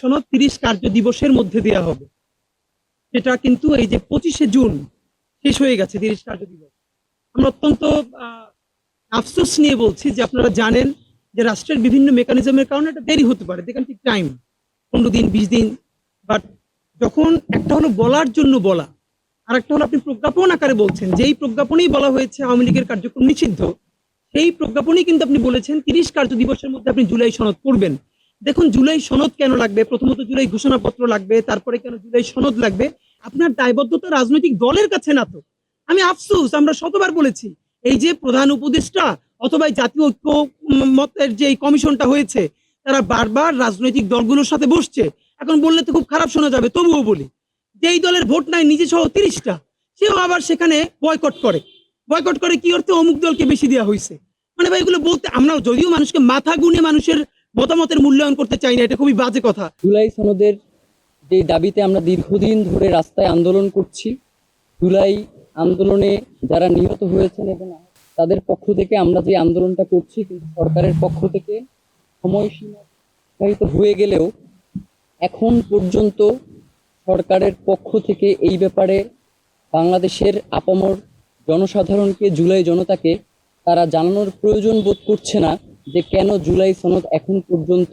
সনদ তিরিশ কার্য দিবসের মধ্যে দেওয়া হবে। সেটা কিন্তু এই যে পঁচিশে জুন শেষ হয়ে গেছে তিরিশ কার্য দিবস। আমরা অত্যন্ত আফসোস নিয়ে বলছি যে আপনারা জানেন যে রাষ্ট্রের বিভিন্ন মেকানিজমের কারণে এটা দেরি হতে পারে। দেখান ঠিক টাইম পনেরো দিন, বিশ দিন। বাট যখন একটা হলো বলার জন্য বলা আর একটা হলো আপনি প্রজ্ঞাপন আকারে বলছেন, যেই প্রজ্ঞাপনেই বলা হয়েছে আওয়ামী লীগের কার্যক্রম নিষিদ্ধ, সেই প্রজ্ঞাপনেই কিন্তু আপনি বলেছেন তিরিশ কার্য দিবসের মধ্যে আপনি জুলাই সনদ করবেন। দেখুন, জুলাই সনদ কেন লাগবে? প্রথমত জুলাই ঘোষণাপত্র লাগবে, তারপরে কেন জুলাই সনদ লাগবে? আপনার দায়বদ্ধতা রাজনৈতিক দলের কাছে না তো? আমি আফসোস, আমরা শতবার বলেছি, এই যে প্রধান উপদেষ্টা অথবা জাতীয় ঐক্য মতের যে কমিশনটা হয়েছে, তারা বারবার রাজনৈতিক দলগুলোর সাথে বসছে। এখন বললে তো খুব খারাপ শোনা যাবে, তবুও বলি, যেই দলের ভোট নাই নিজে সহ তিরিশটা, সেও আবার সেখানে বয়কট করে। বয়কট করে কি অর্থে অমুক দলকে বেশি দেওয়া হয়েছে মানে ভাই, এগুলো বলতে আমরা যদিও মানুষকে মাথা গুনে মানুষের মতামতের মূল্যায়ন করতে চাই না, এটা খুবই বাজে কথা। জুলাই সনদের যে দাবিতে আমরা দীর্ঘদিন ধরে রাস্তায় আন্দোলন করছি, জুলাই আন্দোলনে যারা নিহত হয়েছেন এবং তাদের পক্ষ থেকে আমরা যে আন্দোলনটা করছি, কিন্তু সরকারের পক্ষ থেকে সময়সীমা হয়ে গেলেও এখন পর্যন্ত সরকারের পক্ষ থেকে এই ব্যাপারে বাংলাদেশের আপামর জনসাধারণকে, জুলাই জনতাকে তারা জানানোর প্রয়োজন বোধ করছে না। যে কেন জুলাই সনদ এখন পর্যন্ত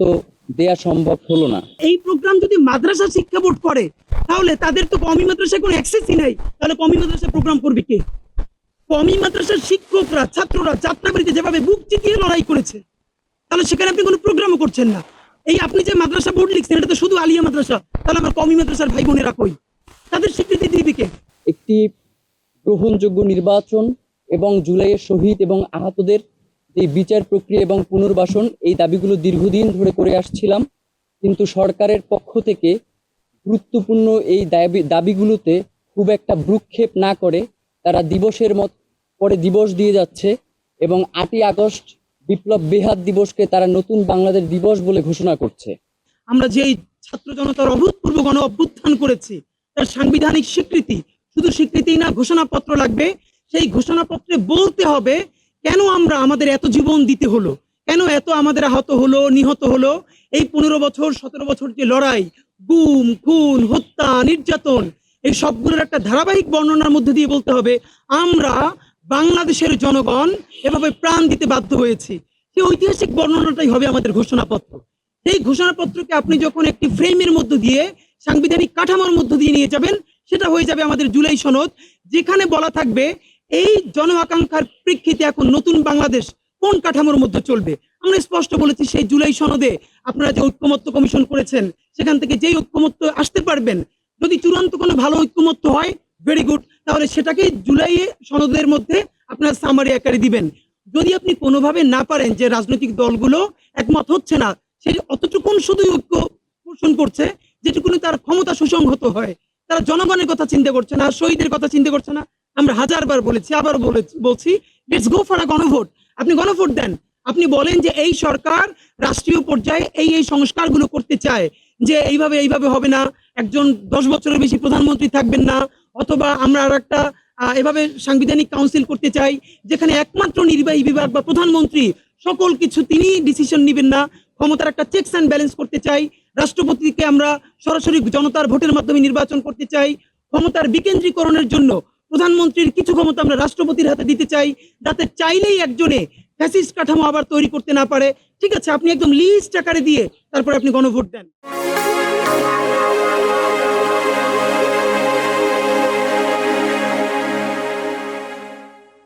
দেয়া সম্ভব হলো না? এই প্রোগ্রাম যদি মাদ্রাসা শিক্ষা বোর্ড করে তাহলে তাদের তো কমি মাদ্রাসায় কোনো অ্যাক্সেসই নাই। তাহলে কমি মাদ্রাসা প্রোগ্রাম করবে কে? কমি মাদ্রাসার শিক্ষকরা ছাত্ররা যাত্রাবাড়িতে যেভাবে বুক চিকিয়ে লড়াই করেছে তাহলে সেখানে আপনি কোনো প্রোগ্রামও করছেন না। এই আপনি যে মাদ্রাসা বোর্ড লিখছেন এটা তো শুধু আলিয়া মাদ্রাসা তাহলে আমার কমি মাদ্রাসার ভাই বোনেরা কই? তাদের স্বীকৃতি দিবে কে? একটি গ্রহণযোগ্য নির্বাচন এবং জুলাইয়ের শহীদ এবং আহতদের যে বিচার প্রক্রিয়া এবং পুনর্বাসন এই দাবিগুলো দীর্ঘদিন ধরে করে আসছিলাম। কিন্তু সরকারের পক্ষ থেকে গুরুত্বপূর্ণ এই দাবি দাবিগুলোতে খুব একটা ভ্রুক্ষেপ না করে তারা দিবসের মত পরে দিবস দিয়ে যাচ্ছে এবং আটই আগস্ট বিপ্লব বেহাত দিবসকে তারা নতুন বাংলাদেশ দিবস বলে ঘোষণা করছে। আমরা যে এই ছাত্র জনতার অভূতপূর্ব গণ অভ্যুত্থান করেছি, তার সাংবিধানিক স্বীকৃতি শুধু স্বীকৃতি না, ঘোষণাপত্র লাগবে। সেই ঘোষণাপত্রে বলতে হবে কেন আমরা আমাদের এত জীবন দিতে হলো? কেন এত আমাদের আহত হলো, নিহত হলো? এই পনেরো বছর, সতেরো বছর যে লড়াই, গুম, খুন, হত্যা, নির্যাতন, এই সবগুলোর একটা ধারাবাহিক বর্ণনার মধ্যে দিয়ে বলতে হবে, আমরা বাংলাদেশের জনগণ এভাবে প্রাণ দিতে বাধ্য হয়েছি। সেই ঐতিহাসিক বর্ণনাটাই হবে আমাদের ঘোষণাপত্র। সেই ঘোষণাপত্রকে আপনি যখন একটি ফ্রেমের মধ্য দিয়ে, সাংবিধানিক কাঠামোর মধ্য দিয়ে নিয়ে যাবেন, সেটা হয়ে যাবে আমাদের জুলাই সনদ, যেখানে বলা থাকবে এই জন আকাঙ্ক্ষার প্রেক্ষিতে এখন নতুন বাংলাদেশ কোন কাঠামোর মধ্যে চলবে? আমরা স্পষ্ট বলেছি সেই জুলাই সনদে আপনারা যে ঐক্যমত্য কমিশন করেছেন, সেখান থেকে যেই ঐক্যমত্য আসতে পারবেন, যদি চূড়ান্ত কোনো ভালো ঐক্যমত্য হয় ভেরি গুড তাহলে সেটাকে জুলাই সনদের মধ্যে আপনারা সামারি আকারে দিবেন। যদি আপনি কোনোভাবে না পারেন যে রাজনৈতিক দলগুলো একমত হচ্ছে না সে অতটুকুন শুধুই ঐক্য পোষণ করছে, যেটুকুনি তার ক্ষমতা সুসংহত হয়। তারা জনগণের কথা চিন্তা করছে না, শহীদের কথা চিন্তা করছে না আমরা হাজারবার বলেছি, আবার বলে- বলছি লেটস গো ফর আ গণভোট। আপনি গণভোট দেন। আপনি বলেন যে এই সরকার রাষ্ট্রীয় পর্যায়ে এই এই সংস্কারগুলো করতে চায়, যে এইভাবে এইভাবে হবে না, একজন দশ বছরের বেশি প্রধানমন্ত্রী থাকবেন না, অথবা আমরা আর একটা এভাবে সাংবিধানিক কাউন্সিল করতে চাই, যেখানে একমাত্র নির্বাহী বিভাগ বা প্রধানমন্ত্রী, সকল কিছু তিনি ডিসিশন নেবেন না, ক্ষমতার একটা চেকস অ্যান্ড ব্যালেন্স করতে চাই, রাষ্ট্রপতিকে আমরা সরাসরি জনতার ভোটের মাধ্যমে নির্বাচন করতে চাই, ক্ষমতার বিকেন্দ্রীকরণের জন্য প্রধানমন্ত্রীর কিছু ক্ষমতা আমরা রাষ্ট্রপতির হাতে দিতে চাই। যাতে চাইলেই একজনে ফ্যাসিস্ট কাঠামো আবার তৈরি করতে না পারে। ঠিক আছে, আপনি একদম লিস্ট আকারে দিয়ে তারপর আপনি গণভোট দেন।